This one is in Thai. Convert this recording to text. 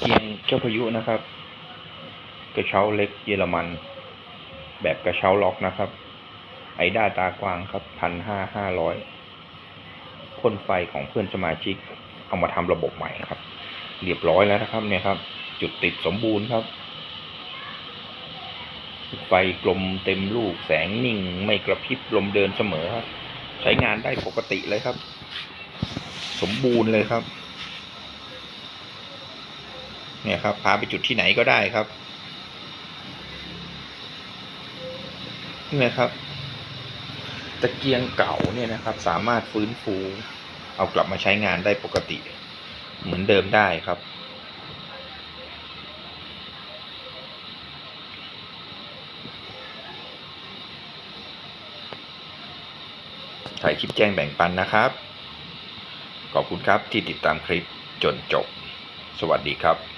เกียงเจ้าพายุนะครับ กระเช้าเล็กเยอรมัน แบบกระเช้าล็อกนะครับ ไอด้าตากวางครับพันห้าห้าร้อยพ่นไฟของเพื่อนสมาชิก เอามาทำระบบใหม่ครับ เรียบร้อยแล้วนะครับเนี่ยครับ จุดติดสมบูรณ์ครับ ไฟกลมเต็มลูกแสงนิ่ง ไม่กระพริบลมเดินเสมอครับ ใช้งานได้ปกติเลยครับ สมบูรณ์เลยครับ เนี่ยครับพาไปจุดที่ไหนก็ได้ครับนี่ครับตะเกียงเก่าเนี่ยนะครับ สามารถฟื้นฟู เอากลับมาใช้งานได้ปกติ เหมือนเดิมได้ครับ ถ่ายคลิปแจ้งแบ่งปันนะครับ ขอบคุณครับที่ติดตามคลิปจนจบ สวัสดีครับ